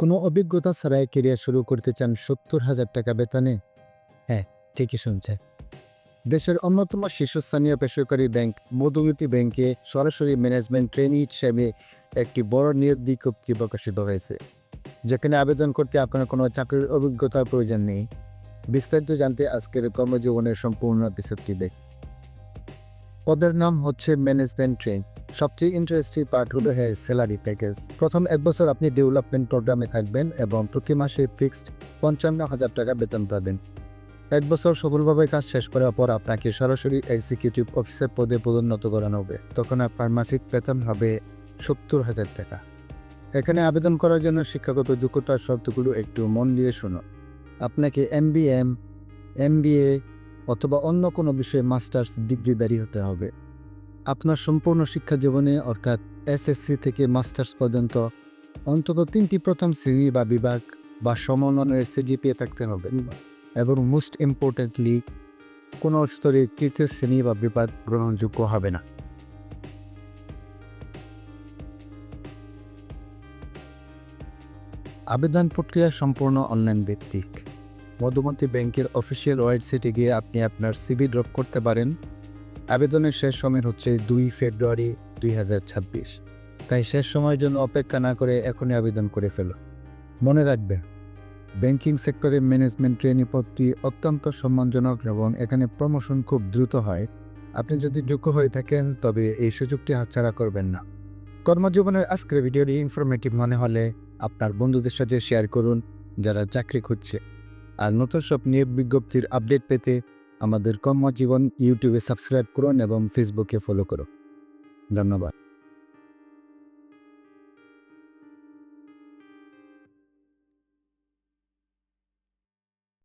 কোনো অভিজ্ঞতা ছাড়াই কেরিয়ার শুরু করতে চান সত্তর হাজার টাকা বেতনে? হ্যাঁ ঠিকই শুনছে দেশের অন্যতম শীর্ষস্থানীয় বেসরকারি ব্যাংক মধুমতি ব্যাংকে সরাসরি ম্যানেজমেন্ট ট্রেনি হিসেবে একটি বড় নিয়োগ বিজ্ঞপ্তি প্রকাশিত হয়েছে, যেখানে আবেদন করতে আপনার কোনো চাকরির অভিজ্ঞতার প্রয়োজন নেই। বিস্তারিত জানতে আজকের কর্মজীবনের সম্পূর্ণ এপিসোডটি দেখ পদের নাম হচ্ছে ম্যানেজমেন্ট ট্রেন। সবচেয়ে ইন্টারেস্টিং পার্ট হলো হ্যাঁ স্যালারি প্যাকেজ প্রথম এক বছর আপনি ডেভেলপমেন্ট প্রোগ্রামে থাকবেন এবং প্রতি মাসে ফিক্সড পঞ্চান্ন হাজার টাকা বেতন পাবেন। এক বছর সফলভাবে কাজ শেষ করার পর আপনাকে সরাসরি এক্সিকিউটিভ অফিসার পদে পদোন্নত করানো হবে। তখন আপনার মাসিক বেতন হবে সত্তর হাজার টাকা। এখানে আবেদন করার জন্য শিক্ষাগত যোগ্যতার শর্তগুলো একটু মন দিয়ে শুনো। আপনাকে M B M M B A অথবা অন্য কোনো বিষয়ে মাস্টার্স ডিগ্রিধারী হতে হবে। আপনার সম্পূর্ণ শিক্ষা জীবনে অর্থাৎ এসএসসি থেকে মাস্টার্স পর্যন্ত, অন্তত তিনটি প্রথম শ্রেণি বা বিভাগ বা সমমানের সিজিপিএ থাকতে হবে। এবং মোস্ট ইম্পর্টেন্টলি কোনো স্তরে তৃতীয় শ্রেণি বা বিভাগ গ্রহণযোগ্য হবে না। আবেদন প্রক্রিয়া সম্পূর্ণ অনলাইন ভিত্তিক। মধুমতি ব্যাংকের অফিসিয়াল ওয়েবসাইটে গিয়ে আপনি আপনার সিবি ড্রপ করতে পারেন। আবেদনের শেষ সময় হচ্ছে দুই ফেব্রুয়ারি দুই হাজার ছাব্বিশ। তাই শেষ সময়ের জন্য অপেক্ষা না করে এখনই আবেদন করে ফেলো। মনে রাখবে, ব্যাংকিং সেক্টরে ম্যানেজমেন্ট ট্রেনি পদটি অত্যন্ত সম্মানজনক এবং এখানে প্রমোশন খুব দ্রুত হয়। আপনি যদি যোগ্য হয়ে থাকেন, তবে এই সুযোগটি হাতছাড়া করবেন না। কর্মজীবনের আজকের ভিডিওটি ইনফরমেটিভ মনে হলে আপনার বন্ধুদের সাথে শেয়ার করুন যারা চাকরি খুঁজছে। আর নতুন সব নিয়োগ বিজ্ঞপ্তির আপডেট পেতে আমাদের কর্মজীবন ইউটিউবে সাবস্ক্রাইব করুন এবং ফেসবুকে ফলো করুন। ধন্যবাদ।